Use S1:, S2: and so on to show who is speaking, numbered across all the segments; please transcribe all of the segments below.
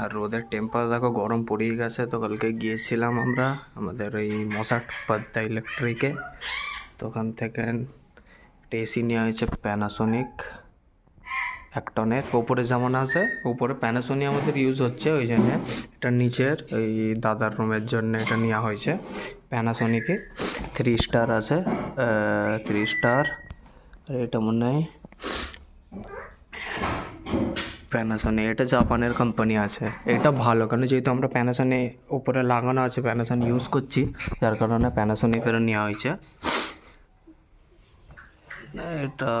S1: আর রোদের টেম্পার দেখো, গরম পড়েই গেছে তো কালকে গিয়েছিলাম আমরা আমাদের মশাট পাদ্দা ইলেকট্রিকে তো ওখান থেকে এসি নেওয়া হয়েছে প্যানাসোনিক এক টনের। ওপরে যেমন আছে, উপরে প্যানাসোনিক আমাদের ইউজ হচ্ছে, ওই জন্য এটা নিচের ওই দাদার রুমের জন্য এটা নেওয়া হয়েছে প্যানাসোনিকে থ্রি স্টার আছে থ্রি স্টার আর এটা মনে হয় প্যানাসোনিক এটা জাপানের কোম্পানি আছে। এটা ভালো, কারণ যেহেতু আমরা প্যানাসনে ওপরে লাগানো আছে প্যানাসন ইউজ করছি, যার কারণে প্যানাসোনিকেরও নেওয়া হয়েছে। এটা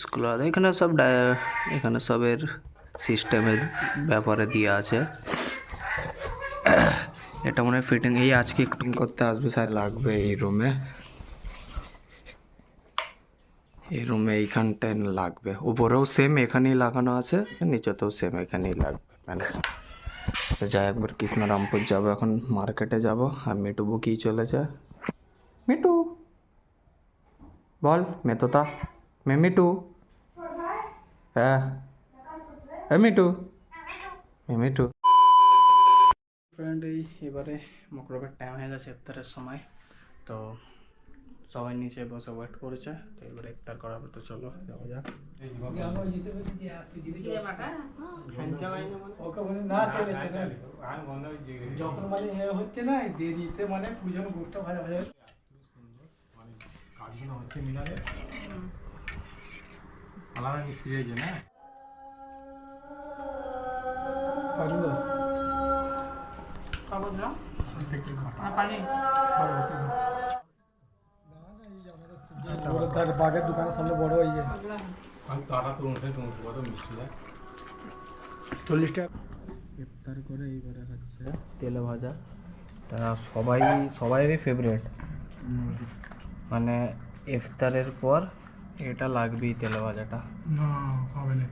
S1: স্কুল এখানে সব এখানে সবের সিস্টেমের ব্যাপারে দেওয়া আছে। এটা মনে হয় ফিটিং এই আজকে একটু করতে আসবে, স্যার লাগবে এই রুমে এই রুমে এইখানটায় লাগবে। উপরেও সেম এখানেই লাগানো আছে, নিচেতেও সেম এখানেই লাগবে মানে। যাই একবার কৃষ্ণরামপুর যাব এখন মার্কেটে যাব, আর মিটু বুকিয়ে চলেছে। মিটু বল, মেতোতা। মে মিটু হ্যাঁ। এ মিটু মিটু ফ্রেন্ড এই এবারে মকরবের টাইম হয়ে গেছে ইফতারের সময়, তো সবাই নিচে বসে ওয়েট করেছে তো এবারে ইফতার করাবে তো চলো যাওয়া যাক।
S2: মানে না না যখন মানে এ হচ্ছে না দেরিতে মানে পুজোর গুড়টা ভাজা ভাজা
S3: কাজগুলো হচ্ছে মিনারে। আলাদা মিস্ত্রি হয়েছে না?
S2: পারল। তার বাগের দোকানের সামনে বড় হয়ে যায়।
S3: আমি টাটা তো উঠে তোমার কত মিষ্টি
S2: চল্লিশ টাকা।
S1: ইফতার করে এইবারে হচ্ছে তেলে ভাজা। তা সবাই সবাইরই ফেভারিট মানে ইফতারের পর এটা লাগবেই তেলে ভাজাটা।
S3: না হবে না।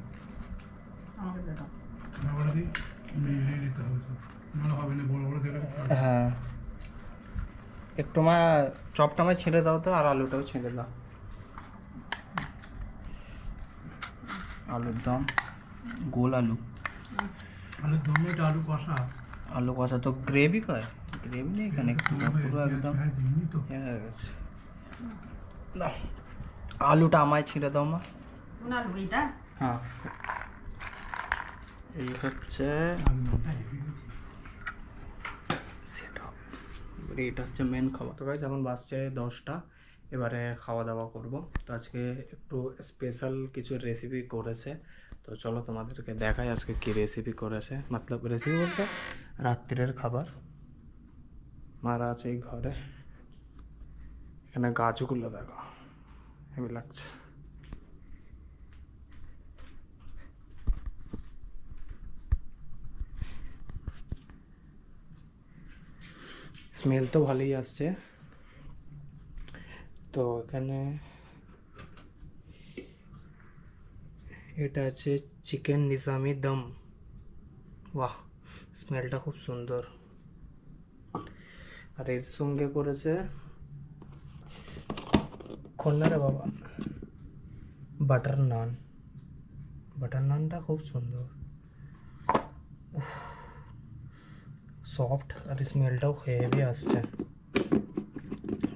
S1: হ্যাঁ। একটু মা চপটা আমায় ছেড়ে দাও তো আর আলুটাও ছেড়ে দাও। আলুর দম গোল আলু।
S3: আলু দমটা আলু কষা।
S1: আলু কষা তো গ্রেভি কয় গ্রেভি নেই এখানে? একটু পুরো একদম
S3: হ্যাঁ
S1: গেছে। আলুটা আমায় ছিঁড়ে দাও মা। হ্যাঁ। এই হচ্ছে সেটা। এটা হচ্ছে মেন খাবার। তো গাইজ এখন বাজছে দশটা। এবারে খাওয়া দাওয়া করব। তো আজকে একটু স্পেশাল কিছু রেসিপি করেছে। তো চলো তোমাদেরকে দেখাই আজকে কি রেসিপি করেছে। মতলব রেসিপি বলতে রাত্রের খাবার। মারা আছে এই ঘরে। এখানে গাছগুলো দেখো হেবি লাগছে। স্মেল তো ভালোই আসছে। তো এখানে এটা আছে চিকেন নিজামি দম। বাহ, স্মেলটা খুব সুন্দর। আর এর সঙ্গে করেছে খন্নারে বাবা, বাটার নান। বাটার নানটা খুব সুন্দর। সফট, আর স্মেলটাও হেভি আসছে।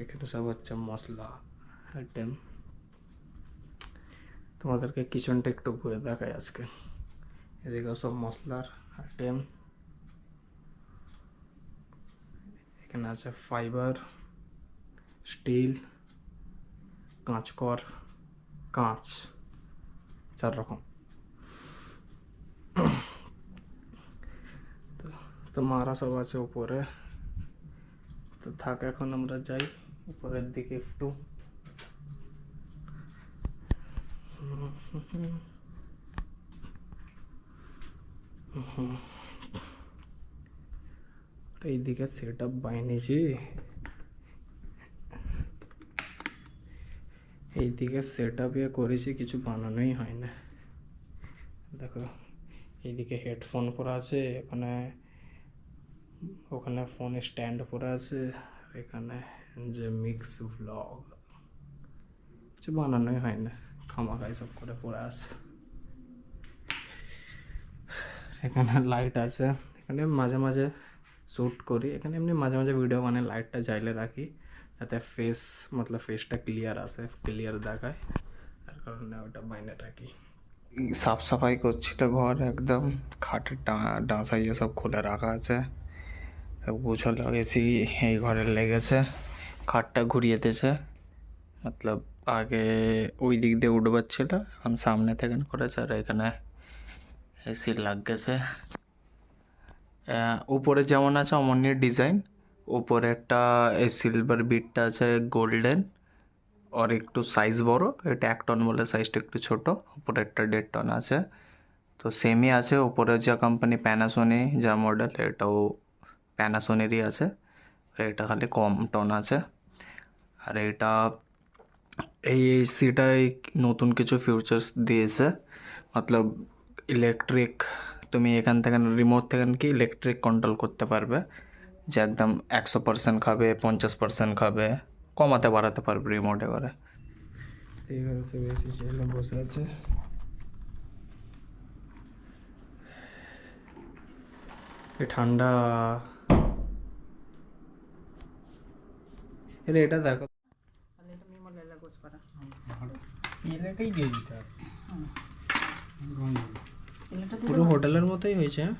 S1: এখানে সব হচ্ছে মশলা আইটেম তোমাদেরকে কিচেনটা একটু ঘুরে দেখাই আজকে। এদিকে সব মশলার আইটেম এখানে আছে ফাইবার স্টিল কাঁচকর, কাঁচ, চার রকম। তো মারা সব আছে উপরে। তো থাক, এখন আমরা যাই। উপরের দিকে একটু। এইদিকে সেট আপ বানিয়েছি এইদিকে সেট আপ ইয়ে করেছি, কিছু বানানোই হয় না। দেখো, এইদিকে হেডফোন করা আছে, এখানে ওখানে ফোনে স্ট্যান্ড পরা আছে এখানে যে মিক্স ভ্লগ কিছু বানানোই হয় না, খামাখাই সব করে পরে আছে। এখানে লাইট আছে, এখানে মাঝে মাঝে শ্যুট করি, এখানে এমনি মাঝে মাঝে ভিডিও বানাই লাইটটা জ্বাইলে রাখি, যাতে ফেস মতলব ফেসটা ক্লিয়ার আসে ক্লিয়ার দেখায়, তার কারণে ওটা বাইনে রাখি। সাফ সাফাই করছিল ঘর একদম, খাটের ডাঁসা ইয়ে সব খুলে রাখা আছে। গুছো লাগিয়েছি এই ঘরে লেগেছে, খাটটা ঘুরিয়ে দিয়েছে। মতলব আগে ওই দিক দিয়ে উঠবার ছিল, এখন সামনে থেকে করেছে, আর এখানে এসি লাগ গেছে উপরে যেমন আছে অমনি ডিজাইন, উপরেরটা এই সিলভার বিটটা আছে গোল্ডেন আর একটু সাইজ বড়, এটা এক টন বলে সাইজটা একটু ছোট, উপরেরটা দেড় টন আছে। তো সেমই আছে উপরে যা কোম্পানি প্যানাসোনি যা মডেল এটাও প্যানাসোনেরই আছে। আর এটা খালি কম টন আছে। আর এটা এই এসিটায় নতুন কিছু ফিউচার্স দিয়েছে। মতলব ইলেকট্রিক তুমি এখান থেকে রিমোট থেকে কি ইলেকট্রিক কন্ট্রোল করতে পারবে। যে একদম একশো পার্সেন্ট খাবে, পঞ্চাশ পার্সেন্ট খাবে, কমাতে বাড়াতে পারবে রিমোটে করে। বসে আছে। ঠান্ডা এরে এটা দেখো
S2: এলাকাই দিয়ে দিতে হবে।
S1: পুরো হোটেলের মতোই হয়েছে। হ্যাঁ?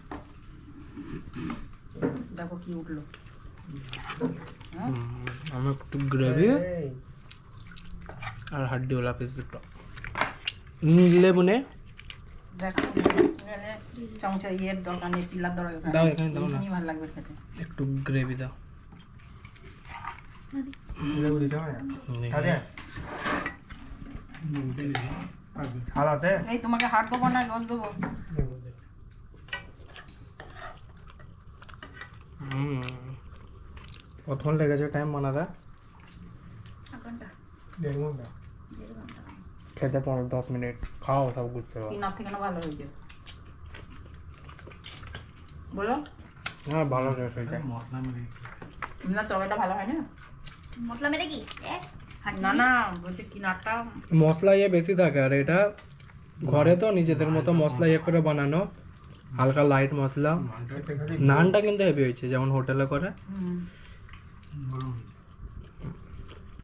S4: দেখো কি উঠল।
S1: হুম, আমার একটু গ্রেভি আর হাড্ডিওয়ালা পিস দুটো। নিলে বনে?
S4: দেখো এখানে ইয়ের দরকার নেই পিলার দরকার
S1: দাও এখানে দাও না।
S4: ভালো লাগবে খেতে।
S1: একটু গ্রেভি দাও।
S2: দিতে হবে সাদে সাদাতে
S4: এই তোমাকে হাট দেবো না গজ দেবো
S1: কতক্ষণ লেগেছে টাইম বানাতে।
S2: দেড় ঘণ্টা।
S1: খেতে পনেরো দশ মিনিট। খাও সব ঘুরতে
S4: থেকে না ভালো হয়েছে? বলো।
S1: হ্যাঁ ভালো টেস্ট হয়েছে
S2: মশলা মেরে
S4: না তরকারিটা ভালো হয় না
S5: মশলা মেরে কি?
S4: না না বলছে
S1: মশলা ইয়ে বেশি থাকে আর এটা ঘরে তো নিজেদের মতো মশলা ইয়ে করে বানানো। হালকা লাইট মশলা। নানটা কিন্তু হেভি হয়েছে যেমন হোটেলে করে।